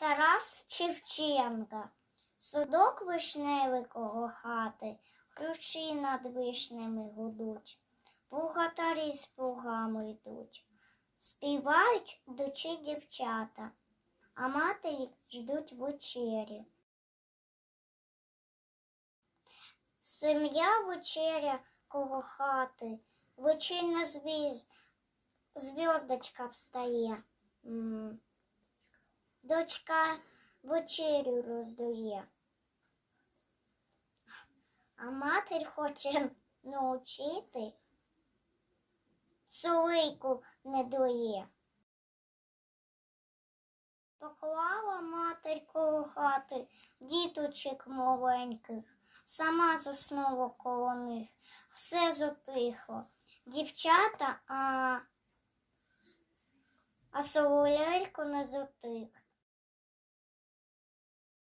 Тарас Шевченка. Судок вишневий коло хати, ключі над вишнями гудуть. Пугатарі з пугами йдуть. Співають дочі дівчата, а матері ждуть вечері. Сім'я вечеря коло хати, вечірня звіз, зв'яздочка встає. Дочка вечерю роздає. А матір хоче навчити, солийку не доє. Поклала матір коло хати діточок маленьких, сама заснула коло них, все затихло. Дівчата, а, а соловейко не затих.